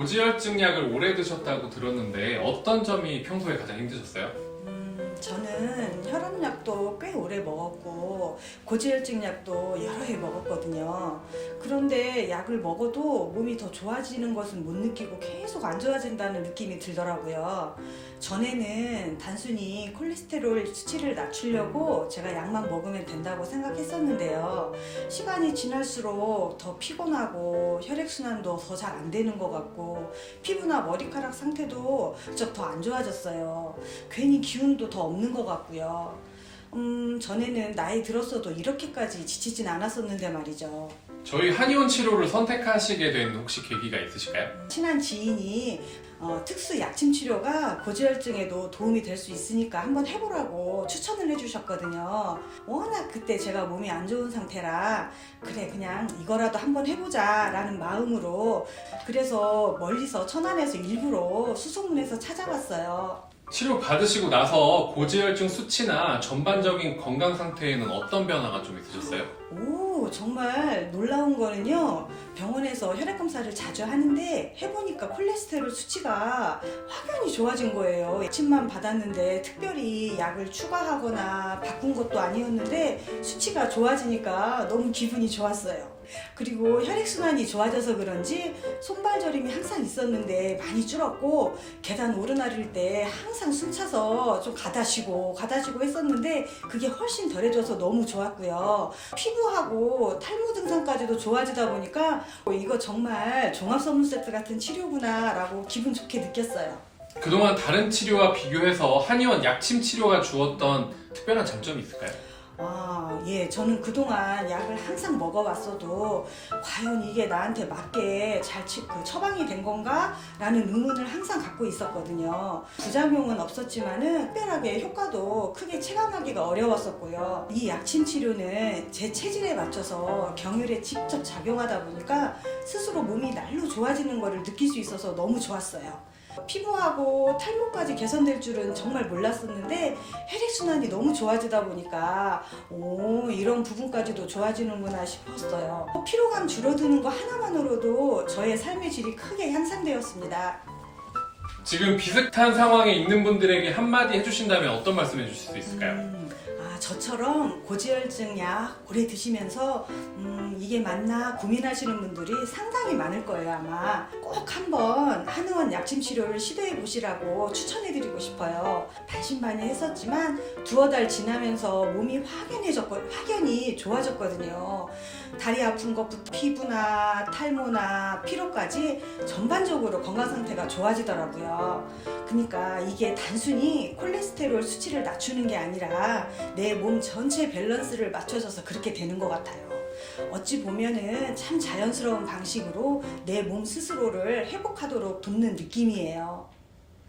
고지혈증 약을 오래 드셨다고 들었는데 어떤 점이 평소에 가장 힘드셨어요? 음, 저는 혈압약도 꽤 오래 먹었고 고지혈증 약도 여러 해 먹었거든요. 그런데 약을 먹어도 몸이 더 좋아지는 것은 못 느끼고 계속 안 좋아진다는 느낌이 들더라고요. 전에는 단순히 콜레스테롤 수치를 낮추려고 제가 약만 먹으면 된다고 생각했었는데요. 시간이 지날수록 더 피곤하고 혈액순환도 더 잘 안 되는 것 같고 피부나 머리카락 상태도 좀 더 안 좋아졌어요. 괜히 기운도 더 없는 것 같고요. 음, 전에는 나이 들었어도 이렇게까지 지치진 않았었는데 말이죠. 저희 한의원 치료를 선택하시게 된 혹시 계기가 있으실까요? 친한 지인이 어, 특수 약침 치료가 고지혈증에도 도움이 될 수 있으니까 한번 해보라고 추천을 해주셨거든요. 워낙 그때 제가 몸이 안 좋은 상태라 그래 그냥 이거라도 한번 해보자라는 마음으로 그래서 멀리서 천안에서 일부러 수소문해서 찾아왔어요. 치료 받으시고 나서 고지혈증 수치나 전반적인 건강 상태에는 어떤 변화가 좀 있으셨어요? 오, 정말 놀라운 거는요. 병원에서 혈액 검사를 자주 하는데 해보니까 콜레스테롤 수치가 확연히 좋아진 거예요. 침만 받았는데 특별히 약을 추가하거나 바꾼 것도 아니었는데 수치가 좋아지니까 너무 기분이 좋았어요. 그리고 혈액순환이 좋아져서 그런지 손발 저림이 항상 있었는데 많이 줄었고 계단 오르내릴 때 항상 숨 차서 좀 가다 쉬고 가다 쉬고 했었는데 그게 훨씬 덜해져서 너무 좋았고요. 피부하고 탈모 증상까지도 좋아지다 보니까 어, 이거 정말 종합 선물 세트 같은 치료구나라고 기분 좋게 느꼈어요. 그동안 다른 치료와 비교해서 한의원 약침 치료가 주었던 특별한 장점이 있을까요? 아, 예, 저는 그동안 약을 항상 먹어왔어도 과연 이게 나한테 맞게 잘 치- 그 처방이 된 건가? 라는 의문을 항상 갖고 있었거든요. 부작용은 없었지만은 특별하게 효과도 크게 체감하기가 어려웠었고요. 이 약침 치료는 제 체질에 맞춰서 경혈에 직접 작용하다 보니까 스스로 몸이 날로 좋아지는 것을 느낄 수 있어서 너무 좋았어요. 피부하고 탈모까지 개선될 줄은 정말 몰랐었는데 혈액순환이 너무 좋아지다 보니까 오 이런 부분까지도 좋아지는구나 싶었어요. 피로감 줄어드는 거 하나만으로도 저의 삶의 질이 크게 향상되었습니다. 지금 비슷한 상황에 있는 분들에게 한마디 해주신다면 어떤 말씀 해주실 수 있을까요? 음, 아, 저처럼 고지혈증 약 오래 드시면서 음, 이게 맞나 고민하시는 분들이 상당히 많을 거예요 아마. 꼭 한번 한의원 약침 치료를 시도해 보시라고 추천해 드리고 싶어요. 반신반의 했었지만 두어 달 지나면서 몸이 확연해졌고 확연히 좋아졌거든요. 다리 아픈 것부터 피부나 탈모나 피로까지 전반적으로 건강 상태가 좋아지더라고요. 그러니까 이게 단순히 콜레스테롤 수치를 낮추는 게 아니라 내 몸 전체 밸런스를 맞춰줘서 그렇게 되는 것 같아요. 어찌 보면은 참 자연스러운 방식으로 내 몸 스스로를 회복하도록 돕는 느낌이에요.